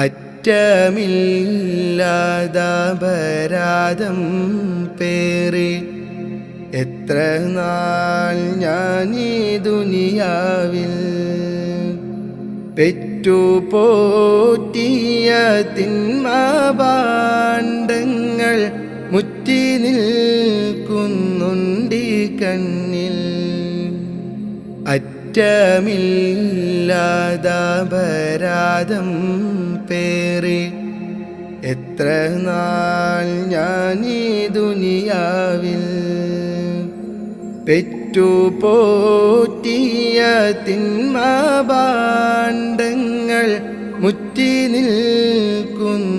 അറ്റമില്ലാതപരാധം പേറി. എത്ര നാൾ ഞാൻ ഈ ദുനിയാവിൽ പെറ്റു പോറ്റിയ തിന്മാണ്ടങ്ങൾ മുറ്റി നിൽക്കുന്നുണ്ടി കണ്ണിൽ. അറ്റമില്ലാതപരാധം പേറി എത്ര നാൾ ഞാൻ ഈ ദുനിയാവിൽ പെറ്റു പോറ്റിയ തിന്മാഭാണ്ഡങ്ങൾ മുറ്റി നിൽക്കുന്നുണ്ടി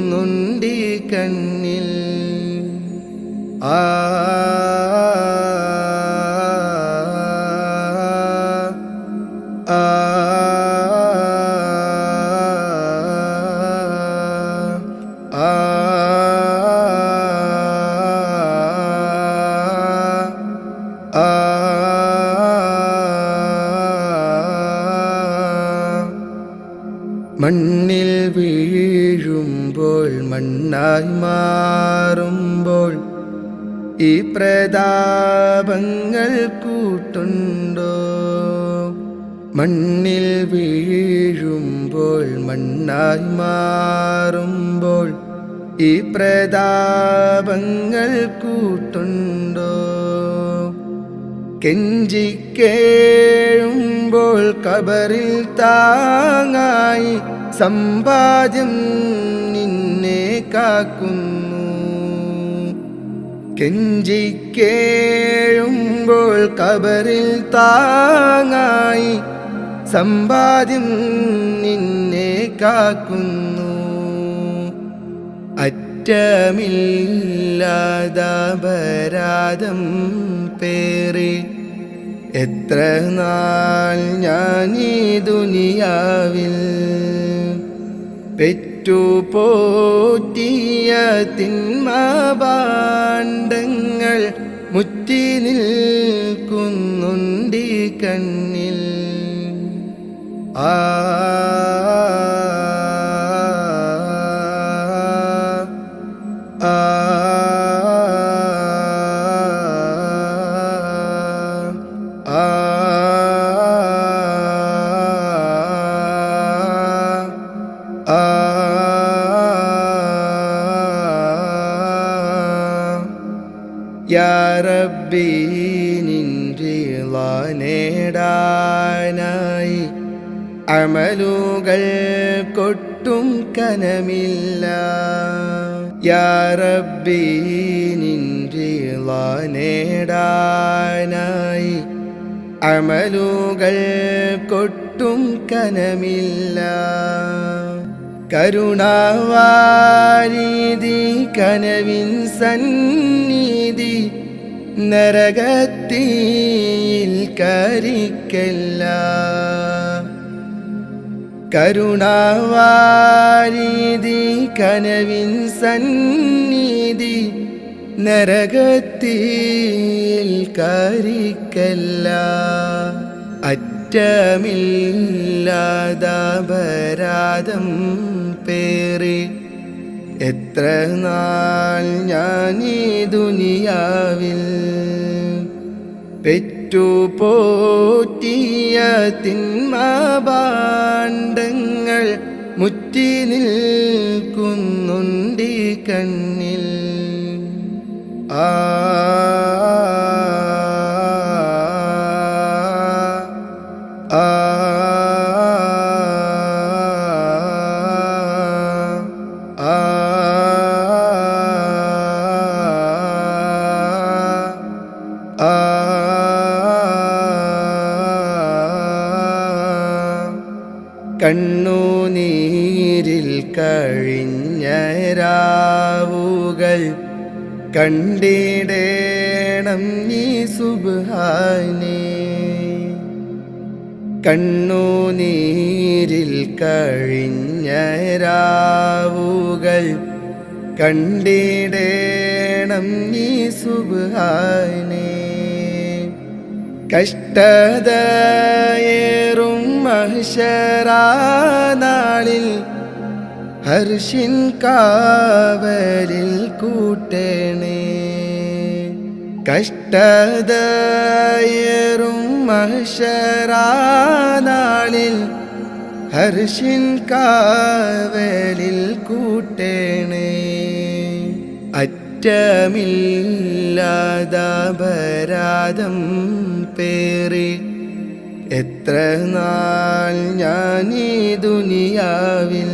കണ്ണിൽ. ആ മണ്ണിൽ വീഴുമ്പോൾ മണ്ണായി മാറുമ്പോൾ ഈ പ്രതാപങ്ങൾ കൂട്ടുണ്ടോ? മണ്ണിൽ വീഴുമ്പോൾ മണ്ണായി മാറുമ്പോൾ ഈ പ്രതാപങ്ങൾ കൂട്ടുണ്ടോ? കെഞ്ചിക്കേഴുമ്പോൾ കബറിൽ താങ്ങായി സമ്പാദ്യം നിന്നെ കാക്കുന്നു. കെഞ്ചിക്കേഴുമ്പോൾ കബറിൽ താങ്ങായി സമ്പാദ്യം നിന്നെ കാക്കുന്നു. അറ്റമില്ലാതാപരാധം പേറി എത്ര നാൾ ഞാൻ ഈ ദുനിയാവിൽ പെറ്റു പോറ്റിയ തിന്മാണ്ടങ്ങൾ മുറ്റി നിൽക്കുന്നുണ്ടി കണ്ണിൽ. ആ യാ റബ്ബി നിന്റെ നേടാനായി അമലുകൾ കൊട്ടും കനമില്ല. യാറബി നിന്റെ നേടാനായി അമലുകൾ കൊട്ടും കനമില്ല. കരുണാവാരീതി കനവിൻ സന്നിധി നരകത്തിയിൽ കരിക്കല്ല. കരുണാവാരീതി കനവിൻ സന്നിധി നരകത്തിൽ കരിക്കല്ല. അറ്റമില്ലാതപരാധം പേറി എത്ര നാൾ ഞാനീ ദുനിയാവിൽ പെറ്റു പോറ്റിയ തിന്മാഭാണ്ഡങ്ങൾ മുറ്റി നിൽക്കുന്നുണ്ടി കണ്ണിൽ. ആ കണ്ണുനീരിൽ കഴിഞ്ഞ രാവുകൾ കണ്ടിടേണം നീ സുബാനേ കണ്ണുനീരിൽ കഴിഞ്ഞ രാവുകൾ കണ്ടിടേണം നീ സുബാനേ കഷ്ടതയേറും മഹിഷരാളിൽ ഹർഷിൻ കാവലിൽ കൂട്ടണേ. കഷ്ടതയേറും മഹിഷരാളിൽ ഹർഷിൻ കാവലിൽ കൂട്ടണേ. അറ്റമില്ലാതാപരാധം പേറി. എത്ര നാൾ ഈ ദുനിയാവിൽ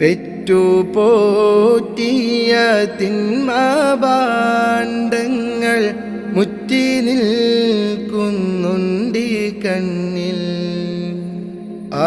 പെറ്റു പോറ്റിയ തിന്മാണ്ടങ്ങൾ മുറ്റി നിൽക്കുന്നുണ്ടി കണ്ണിൽ. ആ